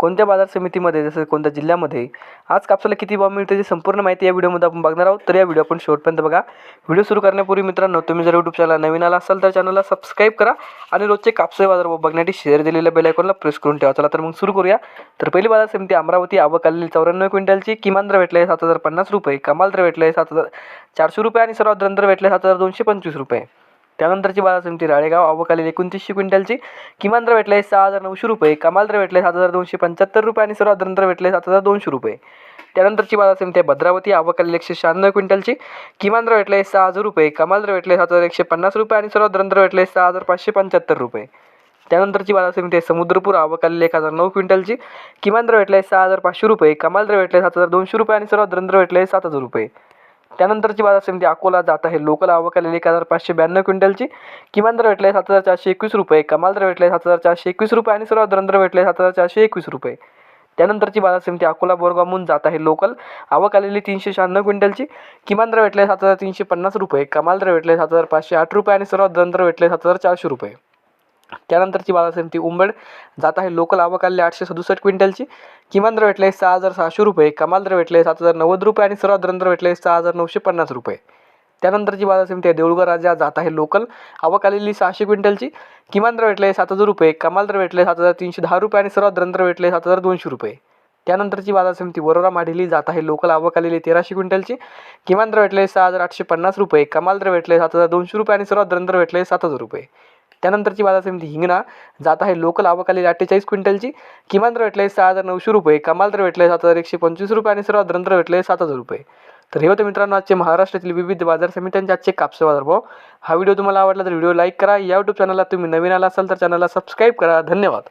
कोणत्या बाजार समितीमध्ये जसं कोणत्या जिल्ह्यामध्ये आज कापसाला किती भाव मिळते जी संपूर्ण माहिती या व्हिडिओमध्ये आपण बघणार आहोत. तर या व्हिडिओ आपण शेवटपर्यंत बघा. व्हिडिओ सुरू करण्यापूर्वी मित्रांनो तुम्ही जर यूट्यूब चॅनल नवीन आला असाल तर चॅनलला सबस्क्राईब करा आणि रोजचे कापसे बाजार बघण्यासाठी शेअर दिलेल्या बेल आयकॉनला प्रेस करून ठेवा. चला तर मग सुरू करूया. तर पहिली बाजार समिती अमरावती आवक आलेली चौऱ्याण्णव क्विंटलची किमान दर भेटले सात हजार पन्नास रुपये कमाल दर भेटले सात हजार चारशे रुपये आणि सर्वात दर भेटले सात हजार दोनशे पंचवीस रुपये. त्यानंतरची बाजार समिती राळेगाव आवक एकोणतीसशे क्विंटलची. किमान दर भेटले सहा हजार नऊशे रुपये. कमाल दर भेटले सात हजार दोनशे पंच्याहत्तर रुपये आणि सर्वात दर भेटले सात हजार दोनशे रुपये. त्यानंतरची बाजार समिती आहे भद्रावती आवक एकशे शहाण्णव क्विंटलची. किमान दर भेटले सहा हजार रुपये. कमाल दर भेटले सात हजार एकशे पन्नास रुपये आणि सर्वात दर भेटले सहा हजार पाचशे पंच्याहत्तर रुपये. त्यानंतरची बाजार समिती आहे समुद्रपूर आवक एक हजार नऊ क्विंटलची. किमान दर भेटले सहा हजार पाचशे रुपये. कमाल दर भेटले सात हजार दोनशे रुपये आणि सर्वात दर भेटले सात हजार रुपये. त्यानंतरची बाजार समिती अकोला जात आहे. लोकल आवक आलेली एक हजार पाचशे ब्याण्णव क्विंटलची. किमान दर भेटले सात हजार चारशे एकवीस रुपये. कमाल दर भेटले सात हजार चारशे एकवीस रुपये आणि सर्वात दर भेटले सात हजार चारशे एकवीस रुपये. त्यानंतरची बाजार समिती अकोला बोरगावहून जात आहे. लोकल आवक आलेली तीनशे शहाण्णव क्विंटलची. किमान दर भेटले सात हजार तीनशे पन्नास रुपये. कमाल दर भेटले सात हजार पाचशे आठ रुपये आणि सर्वात दर भेटले सात हजार चारशे रुपये. त्यानंतरची बाजार समिती उंबड. जात आहे लोकल आवक आठशे सदुसष्ट क्विंटलची. किमान दर भेटले सहा हजार सहाशे रुपये. कमाल दर भेटले सात हजार नव्वद रुपये आणि सर्वात दर भेटले सहा हजार नऊशे पन्नास रुपये. त्यानंतरची बाजार समिती आहे देऊळगाव राजा. जात आहे लोकल आवक आलेली सहाशे क्विंटलची. किमान दर भेटले सात हजार रुपये. कमाल दर भेटले सात हजार तीनशे दहा रुपये आणि सर्वात दर भेटले सात हजार दोनशे रुपये. त्यानंतरची बाजार समिती वरोरा माढेली. जात आहे लोकल आवक आलेली तेराशे क्विंटलची. किमान दर भेटले सहा हजार आठशे पन्नास रुपये. कमाल दर भेटले सात हजार दोनशे रुपये आणि सर्वात दर भेटले सात हजार रुपये. त्यानंतरची बाजार समिती हिंगणा जात आहे लोकल आवक आलेली अठ्ठेचाळीस क्विंटलची. किमान दर भेटले सहा हजार नऊशे रुपये कमाल दर भेटले सात हजार एकशे पंचवीस रुपये आणि सर्वात दर भेटले सात हजार रुपये. तर हे होते मित्रांनो आजचे महाराष्ट्रातील विविध बाजार समित्यांचे आजचे कापसे बाजार भाव. हा व्हिडिओ तुम्हाला आवडला तर व्हिडिओ लाईक करा. या यूट्यूब चॅनलला तुम्ही नवीन आला असाल तर चॅनलला सबस्क्राईब करा. धन्यवाद.